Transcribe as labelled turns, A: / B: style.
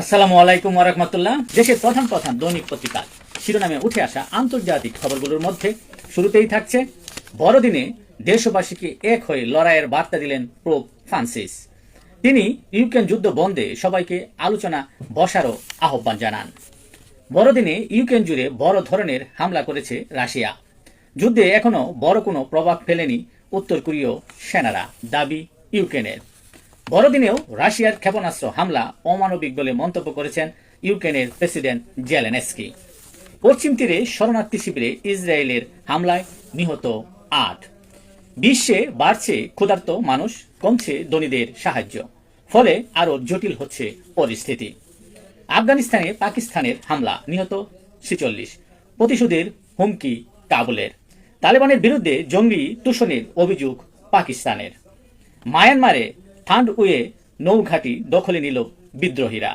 A: আসসালামু আলাইকুম ওরহমতুল্লাহ দেশের প্রধান প্রধান দৈনিক পত্রিকা, শিরোনামে উঠে আসা আন্তর্জাতিক খবরগুলোর মধ্যে শুরুতেই থাকছে, বড়দিনে দেশবাসীকে এক হয়ে লড়াইয়ের বার্তা দিলেন প্রোপ ফ্রান্সিস। তিনি ইউক্রেন যুদ্ধ বন্ধে সবাইকে আলোচনা বসারও আহ্বান জানান। বড়দিনে ইউক্রেন জুড়ে বড় ধরনের হামলা করেছে রাশিয়া। যুদ্ধে এখনও বড় কোনো প্রভাব ফেলেনি উত্তর কোরীয় সেনারা, দাবি ইউক্রেনের। বড়দিনেও রাশিয়ার ক্ষেপণাস্ত্র হামলা অমানবিক বলে মন্তব্য করেছেন ইউক্রেনের প্রেসিডেন্ট জেলেনেস্কি। পশ্চিম তীরে শরণার্থী শিবিরে ইসরায়েলের হামলায় নিহত আট। বিশ্বে বাড়ছে ক্ষুধার্ত মানুষ, কমছে ধনীদের সাহায্য। ফলে আরও জটিল হচ্ছে পরিস্থিতি। আফগানিস্তানে পাকিস্তানের হামলা নিহত ছেচল্লিশ। প্রতিশোধের হুমকি কাবুলের। তালেবানের বিরুদ্ধে জঙ্গি তুষণের অভিযোগ পাকিস্তানের। মায়ানমারে থান্ড উয়ে নৌঘাটি দখলে নিল বিদ্রোহীরা।